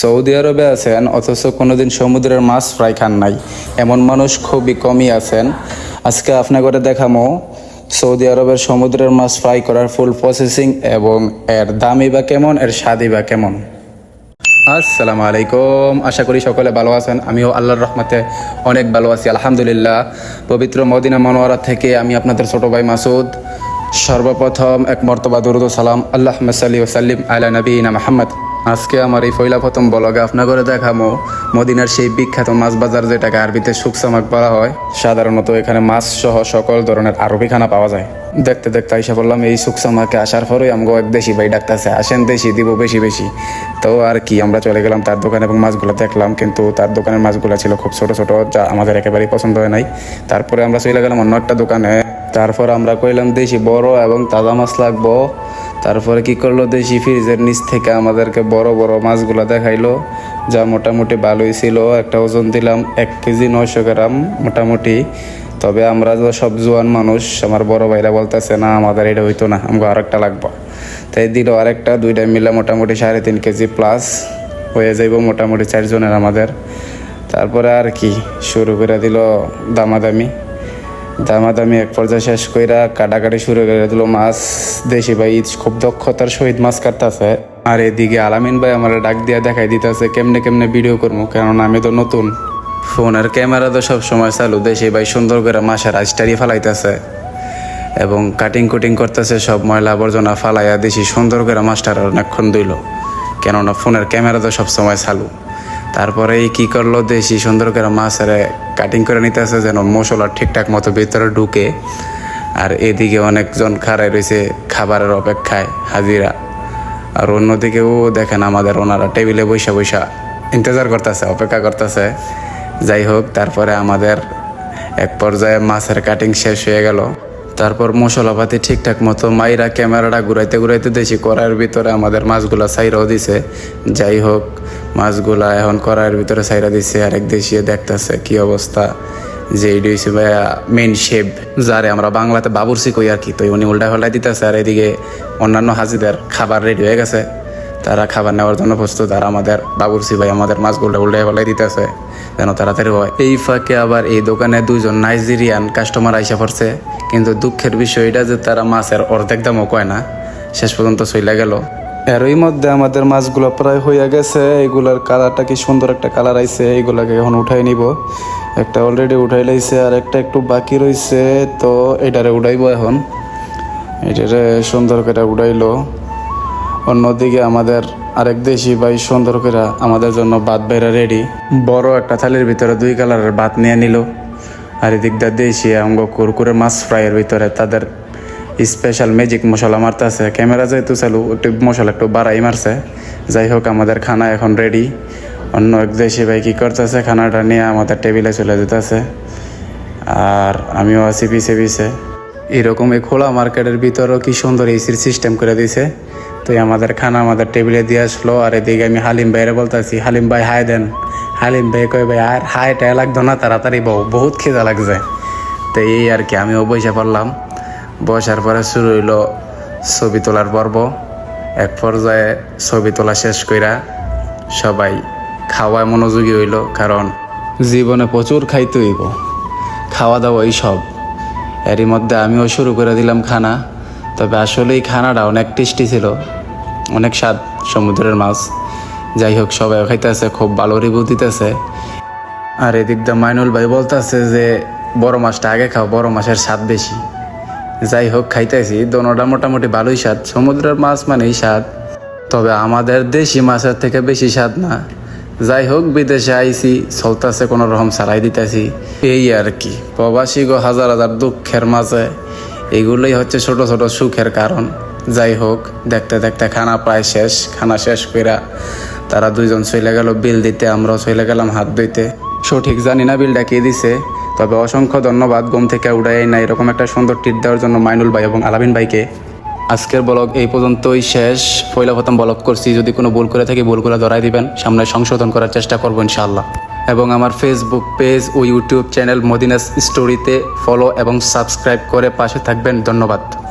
Saudi আরবে আছেন, অথচ কোনোদিন সমুদ্রের মাছ ফ্রাই খান নাই। এমন মানুষ খুবই কমই আছেন। আজকে আপনাকে দেখামো, সৌদি আরবের সমুদ্রের মাছ ফ্রাই করার ফুল প্রসেসিং এবং এর দামই বা কেমন, এর স্বাদই বা কেমন। আসসালামু আলাইকুম। আশা করি সকলে ভালো আছেন। আমিও আল্লাহর রহমতে অনেক ভালো আছি, আলহামদুলিল্লাহ। পবিত্র মদিনা মনোয়ারা থেকে আমি আপনাদের ছোট ভাই মাসুদ। সর্বপ্রথম এক মর্তবা দুরুদ সালাম। আল্লাহ সাল্লি ওসাল্লিম আলা নবীনা মাহমদ আজকে আমার এই ফইলা প্রথম বলগে আপনার করে দেখামো মদিনার সেই বিখ্যাত মাছ বাজার যেটাকে আরবিতে সুকসামাক বলা হয়। সাধারণত এখানে মাছ সহ সকল ধরনের আরবি খানা পাওয়া যায়। দেখতে দেখতে আইসা বললাম, এই সুকসামাকে আসার পরেই আমগো এক দেশি ভাই ডাকতেছে, আসেন দেশি, দিব বেশি বেশি। তো আর কি, আমরা চলে গেলাম তার দোকানে এবং মাছগুলো দেখলাম, কিন্তু তার দোকানের মাছগুলো ছিল খুব ছোট ছোট, যা আমাদের একেবারেই পছন্দ হয় নাই। তারপরে আমরা চলে গেলাম অন্য একটা দোকানে। তারপর আমরা কইলাম, দেশি বড় এবং তাজা মাছ লাগবো। তারপরে কি করল? দেশি ফ্রিজের নিচ থেকে আমাদেরকে বড় বড় মাছগুলো দেখাইলো, যা মোটামুটি ভালোই ছিল। একটা ওজন দিলাম এক কেজি নয়শো গ্রাম মোটামুটি। তবে আমরা তো সব জোয়ান মানুষ, আমার বড় ভাইরা বলতেছে, না, আমাদের এটা হইতো না আমাকে আরেকটা লাগবো। তাই দিল আরেকটা, দুইটা মিলে মোটামুটি সাড়ে তিন কেজি প্লাস হয়ে যাইব মোটামুটি চারজনের আমাদের। তারপরে আর কি, শুরু করে দিল দামাদামি। দামাদামি এক পর্যায়ে শেষ কইরা কাটাকাটি শুরু করে দিল মাছ। দেশি ভাই খুব দক্ষতার সহিত মাছ কাটতেছে। আর এদিকে আলামিন ভাই আমার ডাক দিয়া দেখাই দিতেছে, কেমনে কেমনে ভিডিও করব কেননা আমি তো নতুন। ফোনের ক্যামেরা তো সব সময় চালু। দেশি ভাই সুন্দর করে মাছের আইসটারি ফালাইতেছে। এবং কাটিং কুটিং করতেছে, সব ময়লা আবর্জনা ফালাইয়া দেশি সুন্দর করে মাছটার অনেকক্ষণ দইল কেননা ফোনের ক্যামেরা তো সব সময় চালু। তারপরে কি করল, দেশি সুন্দর করে মাছের কাটিং করে নিতেছে যেন মশলা ঠিকঠাক মতো ভিতরে ঢুকে। আর এদিকে অনেকজন খাড়াই রয়েছে খাবারের অপেক্ষায় হাজিরা। আর অন্যদিকেও দেখেন আমাদের ওনারা টেবিলে বৈশা বৈশা ইন্তজার করতেছে, অপেক্ষা করতেছে। যাই হোক, তারপরে আমাদের এক পর্যায়ে মাছের কাটিং শেষ হয়ে গেল। তারপর মশলাপাতি ঠিকঠাক মতো মাইরা ক্যামেরাটা ঘুরাইতে ঘুরাইতে দেশি কড়াইয়ের ভিতরে আমাদের মাছগুলা সাইরাও দিছে। যাই হোক, মাছগুলা এখন কড়াইয়ের ভিতরে সাইরা দিছে। আরেক দেশিয়ে দেখতেছে কি অবস্থা। যে এটি ভাইয়া মেন শেপ যারে আমরা বাংলাতে বাবুরসি কই আর কি। তো উনি উল্টা হল্টাই দিতেছে আর এদিকে অন্যান্য হাজিদের খাবার রেডি হয়ে গেছে। তারা খাবার নেওয়ার জন্য প্রস্তুত আর আমাদের বাবুরসি ভাই আমাদের মাছগুলো উল্টে ফেলাই দিতেছে, যেন তাড়াতাড়ি হয়। এই ফাঁকে আবার এই দোকানে দুজন নাইজেরিয়ান কাস্টমার আইসা পড়ছে। কিন্তু দুঃখের বিষয় এটা যে তারা মাছের অর্ধেক দামও কয় না শেষ পর্যন্ত চলে গেল। এরই মধ্যে আমাদের মাছগুলো প্রায় হইয়া গেছে এগুলার কালারটা কি সুন্দর একটা কালার আইছে এগুলাকে এখন উঠাই নিব। একটা অলরেডি উঠাই লাইছে আর একটা একটু বাকি রইছে তো এটারে উঠাইবো এখন। এটারে সুন্দর করে উঠাইলো অন্যদিকে আমাদের আরেক দেশি ভাই সুন্দর করে আমাদের জন্য ভাত বাইরা রেডি বড় একটা থালির ভিতরে দুই কালারের ভাত নিয়ে নিল। আর এদিকটা দেশি অঙ্গ কুরকুরে মাছ ফ্রাইয়ের ভিতরে তাদের স্পেশাল ম্যাজিক মশলা মারতেছে। ক্যামেরা যেহেতু চালু, একটু মশলা একটু বাড়াই মারছে। যাই হোক, আমাদের খানা এখন রেডি অন্য এক দেশি ভাই কী করতেছে? খানাটা নিয়ে আমাদের টেবিলে চলে যেতেছে। আর আমিও আছি পিছে পিছে। এরকম এই খোলা মার্কেটের ভিতরেও কি সুন্দর এসির সিস্টেম করে দিছে। তো আমাদের খানা আমাদের টেবিলে দিয়ে আসলো। আর এদিকে আমি হালিম ভাইয়ের বলতেছি, হালিম ভাই হাই দেন। হালিম ভাই কই ভাই, আর হাইটা লাগতো না, তাড়াতাড়ি বউ। বহুত খিদা লাগছে। তো এই আর কি, আমিও বসে পড়লাম। বসার পরে শুরু হইল ছবি তোলার পর্ব। এক পর্যায়ে ছবি তোলা শেষ কইরা সবাই খাওয়ায় মনোযোগী হইল, কারণ জীবনে প্রচুর খাইতে হইব। খাওয়া দাওয়া এই সব। এরই মধ্যে আমিও শুরু করে দিলাম খানা। তবে আসলে এই খানাটা অনেক টেস্টি ছিল, অনেক স্বাদ, সমুদ্রের মাছ। যাই হোক, সবাই খাইতেছে, খুব ভালো রিভিউ দিতেছে। আর এদিক দিয়ে মাইনুল ভাই বলতেছে যে, বড় মাছটা আগে খাও, বড় মাছের স্বাদ বেশি। যাই হোক, খাইতেছি। দোনোটা মোটামুটি ভালোই স্বাদ। সমুদ্রের মাছ মানেই স্বাদ। তবে আমাদের দেশি মাছের থেকে বেশি স্বাদ না। যাই হোক, বিদেশে আইছি, চলতেছে কোনো রকম সারাই দিতেছি। এই আর কি। প্রবাসী গো, হাজার হাজার দুঃখের মাঝে। এগুলোই হচ্ছে ছোট ছোট সুখের কারণ। যাই হোক, দেখতে দেখতে খানা প্রায় শেষ, খানা শেষ কইরা তারা দুইজন চলে গেল, বিল দিতে, আমরাও চলে গেলাম হাত ধুইতে। সঠিক জানি না বিলটা কে দিছে, তবে অসংখ্য ধন্যবাদ ঘুম থেকে উড়াই না এরকম একটা সুন্দর টিট দেওয়ার জন্য মাইনুল ভাই এবং আলামিন ভাইকে। আজকের ব্লগ এই পর্যন্তই শেষ। পয়লা প্রথম ব্লগ করছি, যদি কোনো ভুল করে থাকি ভুলগুলো ধরাই দিবেন। সামনে সংশোধন করার চেষ্টা করব ইনশাআল্লাহ। এবং আমার ফেসবুক পেজ ও ইউটিউব চ্যানেল মদিনাস স্টোরিতে ফলো এবং সাবস্ক্রাইব করে পাশে থাকবেন। ধন্যবাদ।